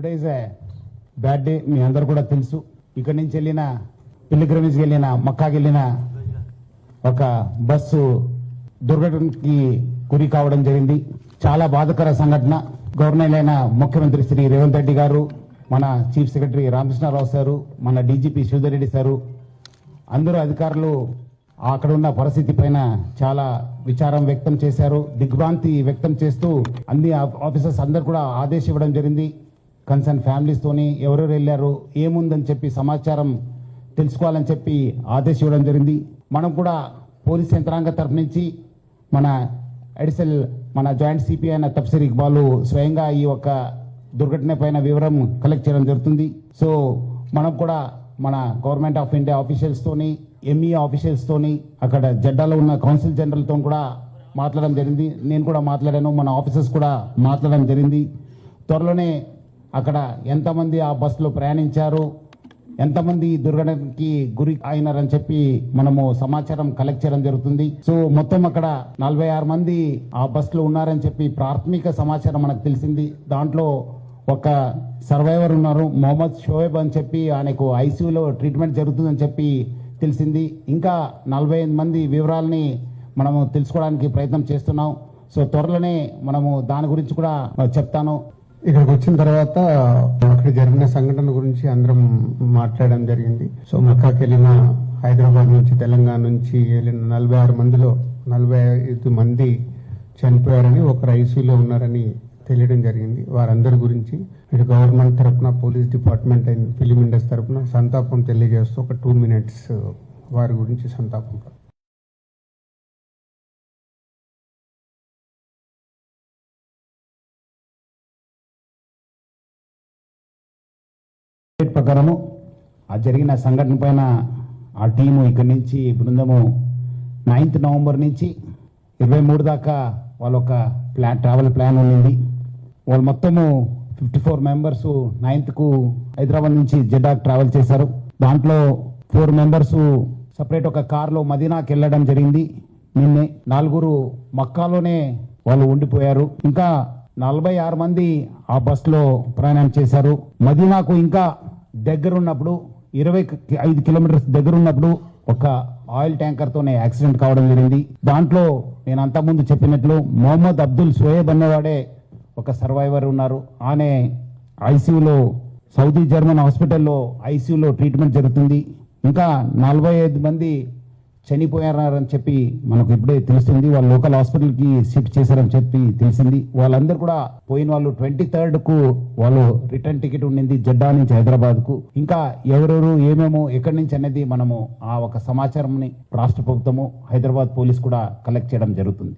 Today is a bad day మీ అందరు కూడా తెలుసు. ఇక్కడి నుంచి వెళ్ళిన పిల్లిగ్రమేజ్కి వెళ్ళిన మక్కాకి వెళ్ళిన ఒక బస్సు దుర్ఘటనకి గురి కావడం జరిగింది. చాలా బాధకర సంఘటన. గవర్నర్ అయిన ముఖ్యమంత్రి శ్రీ రేవంత్ రెడ్డి గారు మన చీఫ్ సెక్రటరీ రామకృష్ణారావు సారు మన డీజీపీ శివధర్ రెడ్డి సారు అందరూ అధికారులు అక్కడ ఉన్న పరిస్థితి పైన చాలా విచారం వ్యక్తం చేశారు. దిగ్భ్రాంతి వ్యక్తం చేస్తూ అన్ని ఆ- ఆఫీసర్స్ అందరు కూడా ఆదేశం ఇవ్వడం జరిగింది. కన్సర్న్ ఫ్యామిలీస్ తోని ఎవరెవరు వెళ్ళారు ఏముందని చెప్పి సమాచారం తెలుసుకోవాలని చెప్పి ఆదేశం ఇవ్వడం జరిగింది. మనం కూడా పోలీస్ యంత్రాంగ తరఫు నుంచి మన అడిషనల్ మన జాయింట్ సిపి అయిన తప్సీర్ ఇక్బాలు స్వయంగా ఈ యొక్క దుర్ఘటన పైన వివరం కలెక్ట్ చేయడం జరుగుతుంది. సో మనం కూడా మన గవర్నమెంట్ ఆఫ్ ఇండియా ఆఫీషియల్స్తోని ఎంఈఏ ఎంఈ అక్కడ జెడ్డాలో ఉన్న కౌన్సిల్ జనరల్తో కూడా మాట్లాడడం జరిగింది. నేను కూడా మాట్లాడాను మన ఆఫీసర్స్ కూడా మాట్లాడడం జరిగింది. త్వరలోనే అక్కడ ఎంతమంది ఆ బస్సులో ప్రయాణించారు? ఎంతమంది ఈ దుర్ఘటనకి గురి అయినారని చెప్పి మనము సమాచారం కలెక్ట్ చేయడం జరుగుతుంది. సో మొత్తం అక్కడ నలభై ఆరు మంది ఆ బస్సులో ఉన్నారని చెప్పి ప్రాథమిక సమాచారం మనకు తెలిసింది. దాంట్లో ఒక సర్వైవర్ ఉన్నారు మొహమ్మద్ షోయబ్ అని చెప్పి ఆయనకు ఐసీయూలో ట్రీట్మెంట్ జరుగుతుందని చెప్పి తెలిసింది. ఇంకా నలభై ఐదు మంది వివరాలని మనము తెలుసుకోవడానికి ప్రయత్నం చేస్తున్నాం. సో త్వరలోనే మనము దాని గురించి కూడా చెప్తాను. ఇక్కడికి వచ్చిన తర్వాత అక్కడ జరిగిన సంఘటన గురించి అందరం మాట్లాడడం జరిగింది. సో మక్కాకి వెళ్ళిన హైదరాబాద్ నుంచి తెలంగాణ నుంచి వెళ్ళిన నలభై ఆరు మందిలో నలభై ఐదు మంది చనిపోయారని ఒకరు ఐసీలో ఉన్నారని తెలియడం జరిగింది. వారందరి గురించి ఇటు గవర్నమెంట్ తరఫున police department and film industry తరపున సంతాపం తెలియజేస్తూ ఒక టూ మినిట్స్ వారి గురించి సంతాపం ప్రకారము ఆ జరిగిన సంఘటన పైన ఆ టీము ఇక్కడి నుంచి బృందము నైన్త్ నవంబర్ నుంచి ఇరవై మూడు దాకా వాళ్ళ ఒక ప్లాన్ ట్రావెల్ ప్లాన్ ఉండింది. వాళ్ళు మొత్తము ఫిఫ్టీ ఫోర్ మెంబర్స్ నైన్త్కు హైదరాబాద్ నుంచి జెడ్డాకు ట్రావెల్ చేశారు. దాంట్లో ఫోర్ మెంబర్స్ సపరేట్ ఒక కార్లో మదీనాకి వెళ్ళడం జరిగింది. నిన్నే నలుగురు మక్కాలోనే వాళ్ళు ఉండిపోయారు. ఇంకా నలభై ఆరు మంది ఆ బస్సులో ప్రయాణం చేశారు. మదీనాకు ఇంకా దగ్గరున్నప్పుడు ఇరవై ఐదు కిలోమీటర్స్ దగ్గరున్నప్పుడు ఒక ఆయిల్ ట్యాంకర్తోనే యాక్సిడెంట్ కావడం జరిగింది. దాంట్లో నేను అంతకుముందు చెప్పినట్లు మొహమ్మద్ అబ్దుల్ సోయేబ్ అనేవాడే ఒక సర్వైవర్ ఉన్నారు. ఆమె ఐసీయూలో సౌదీ జర్మన్ హాస్పిటల్లో ఐసీయూలో ట్రీట్మెంట్ జరుగుతుంది. ఇంకా నలభై ఐదు మంది చనిపోయారని చెప్పి మనకు ఇప్పుడే తెలుస్తుంది. వాళ్ళు లోకల్ హాస్పిటల్కి షిఫ్ట్ చేశారని చెప్పి తెలిసింది. వాళ్ళందరూ కూడా పోయిన వాళ్ళు ట్వంటీ థర్డ్కు వాళ్ళు రిటర్న్ టికెట్ ఉండింది జడ్డా నుంచి హైదరాబాద్కు ఇంకా ఎవరెవరు ఏమేమో ఎక్కడి నుంచి అనేది మనము ఆ ఒక సమాచారం రాష్ట్ర ప్రభుత్వము హైదరాబాద్ పోలీస్ కూడా కలెక్ట్ చేయడం జరుగుతుంది.